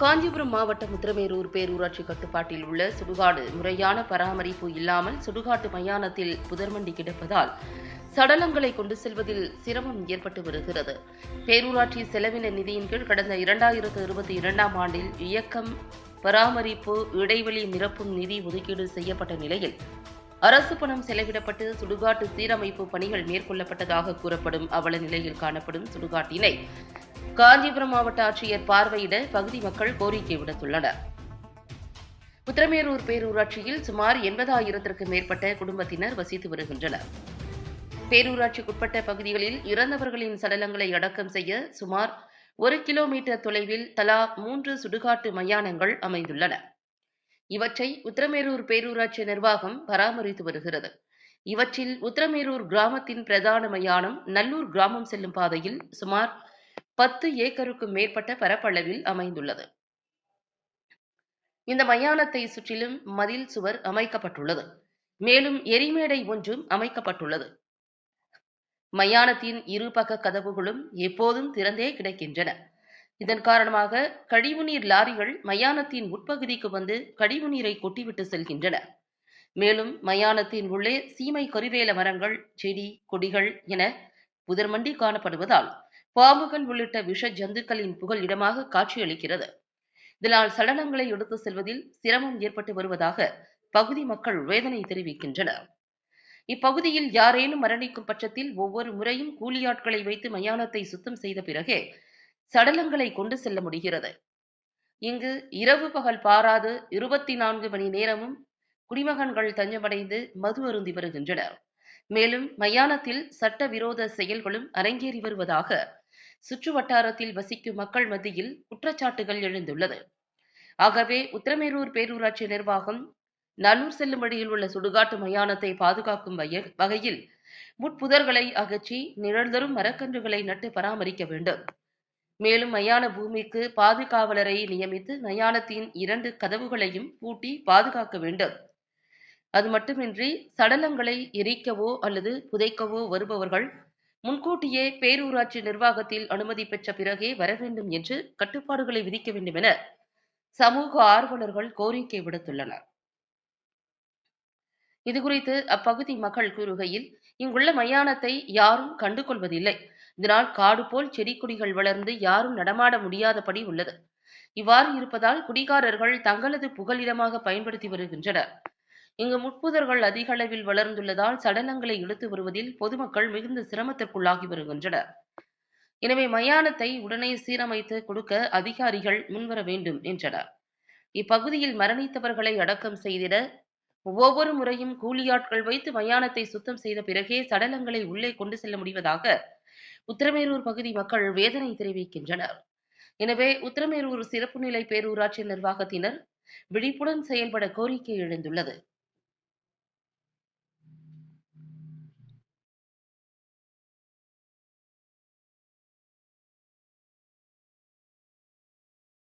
காஞ்சிபுரம் மாவட்டம் உத்திரமேரூர் பேரூராட்சி கட்டுப்பாட்டில் உள்ள சுடுகாடு முறையான பராமரிப்பு இல்லாமல் சுடுகாட்டு மயானத்தில் புதர்மண்டி கிடப்பதால் சடலங்களை கொண்டு செல்வதில் சிரமம் ஏற்பட்டு வருகிறது. பேரூராட்சி செலவின நிதியின் கீழ் கடந்த இரண்டாயிரத்து இருபத்தி இரண்டாம் ஆண்டில் இயக்கம் பராமரிப்பு இடைவெளி நிரப்பும் நிதி ஒதுக்கீடு செய்யப்பட்ட நிலையில் அரசு பணம் செலவிடப்பட்டு சுடுகாட்டு சீரமைப்பு பணிகள் மேற்கொள்ளப்பட்டதாக கூறப்படும் அவல நிலையில் காணப்படும் சுடுகாட்டினை காஞ்சிபுரம் மாவட்ட ஆட்சியர் பார்வையிட பகுதி மக்கள் கோரிக்கை விடுத்துள்ளனர். உத்திரமேரூர் பேரூராட்சியில் சுமார் எண்பதாயிரத்திற்கும் மேற்பட்ட குடும்பத்தினர் வசித்து வருகின்றனர். பேரூராட்சிக்குட்பட்ட பகுதிகளில் இறந்தவர்களின் சடலங்களை அடக்கம் செய்ய சுமார் ஒரு கிலோமீட்டர் தொலைவில் தலா மூன்று சுடுகாட்டு மயானங்கள் அமைந்துள்ளன. இவற்றை உத்திரமேரூர் பேரூராட்சி நிர்வாகம் பராமரித்து வருகிறது. இவற்றில் உத்திரமேரூர் கிராமத்தின் பிரதான மயானம் நல்லூர் கிராமம் செல்லும் பாதையில் சுமார் பத்து ஏக்கருக்கும் மேற்பட்ட பரப்பளவில் அமைந்துள்ளது. இந்த மயானத்தை சுற்றிலும் மதில் சுவர் அமைக்கப்பட்டுள்ளது. மேலும் எரிமேடை ஒன்றும் அமைக்கப்பட்டுள்ளது. மயானத்தின் இரு பக்க கதவுகளும் எப்போதும் திறந்தே கிடக்கின்றன. இதன் காரணமாக கழிவுநீர் லாரிகள் மயானத்தின் உட்பகுதிக்கு வந்து கழிவுநீரை கொட்டிவிட்டு செல்கின்றன. மேலும் மயானத்தின் உள்ளே சீமை கருவேல மரங்கள் செடி கொடிகள் என புதர்மண்டி காணப்படுவதால் பாம்புகள் உள்ளிட்ட விஷ ஜந்துக்களின் புகழ் இடமாக காட்சியளிக்கிறது. இதனால் சடலங்களை எடுத்து செல்வதில் சிரமம் ஏற்பட்டு வருவதாக பகுதி மக்கள் வேதனை தெரிவிக்கின்றனர். இப்பகுதியில் யாரேனும் மரணிக்கும் பட்சத்தில் ஒவ்வொரு முறையும் கூலியாட்களை வைத்து மயானத்தை சுத்தம் செய்த பிறகே சடலங்களை கொண்டு செல்ல முடிகிறது. இங்கு இரவு பகல் பாராது இருபத்தி நான்கு மணி நேரமும் குடிமகன்கள் தஞ்சமடைந்து மது அருந்தி வருகின்றனர். மேலும் மயானத்தில் சட்டவிரோத செயல்களும் அரங்கேறி வருவதாக சுற்று வட்டாரத்தில் வசிக்கும் மக்கள் மத்தியில் குற்றச்சாட்டுகள் எழுந்துள்ளது. ஆகவே உத்தரமேரூர் பேரூராட்சி நிர்வாகம் நல்லூர் செல்லும் வழியில் உள்ள சுடுகாட்டு மயானத்தை பாதுகாக்கும் வகையில் முட்புதர்களை அகற்றி நிழல்தரும் மரக்கன்றுகளை நட்டு பராமரிக்க வேண்டும். மேலும் மயான பூமிக்கு பாதுகாவலரை நியமித்து மயானத்தின் இரண்டு கதவுகளையும் பூட்டி பாதுகாக்க வேண்டும். அது மட்டுமின்றி சடலங்களை எரிக்கவோ அல்லது புதைக்கவோ வருபவர்கள் முன்கூட்டியே பேரூராட்சி நிர்வாகத்தில் அனுமதி பெற்ற பிறகே வர வேண்டும் என்று கட்டுப்பாடுகளை விதிக்க வேண்டும் என சமூக ஆர்வலர்கள் கோரிக்கை விடுத்துள்ளனர். இதுகுறித்து அப்பகுதி மக்கள் கூறுகையில் இங்குள்ள மயானத்தை யாரும் கண்டுகொள்வதில்லை. இதனால் காடு போல் செடி கொடிகள் வளர்ந்து யாரும் நடமாட முடியாதபடி உள்ளது. இவ்வாறு இருப்பதால் குடிகாரர்கள் தங்களது புகலிடமாக பயன்படுத்தி வருகின்றனர். இங்கு முட்புதர்கள் அதிக அளவில் வளர்ந்துள்ளதால் சடலங்களை இழுத்து வருவதில் பொதுமக்கள் மிகுந்த சிரமத்திற்குள்ளாகி வருகின்றனர். எனவே மயானத்தை உடனே சீரமைத்து கொடுக்க அதிகாரிகள் முன்வர வேண்டும் என்றனர். இப்பகுதியில் மரணித்தவர்களை அடக்கம் செய்திட ஒவ்வொரு முறையும் கூலியாட்கள் வைத்து மயானத்தை சுத்தம் செய்த பிறகே சடலங்களை உள்ளே கொண்டு செல்ல முடிவதாக உத்திரமேரூர் பகுதி மக்கள் வேதனை தெரிவிக்கின்றனர். எனவே உத்திரமேரூர் சிறப்பு நிலை பேரூராட்சி நிர்வாகத்தினர் விழிப்புடன் செயல்பட கோரிக்கை எழுந்துள்ளது.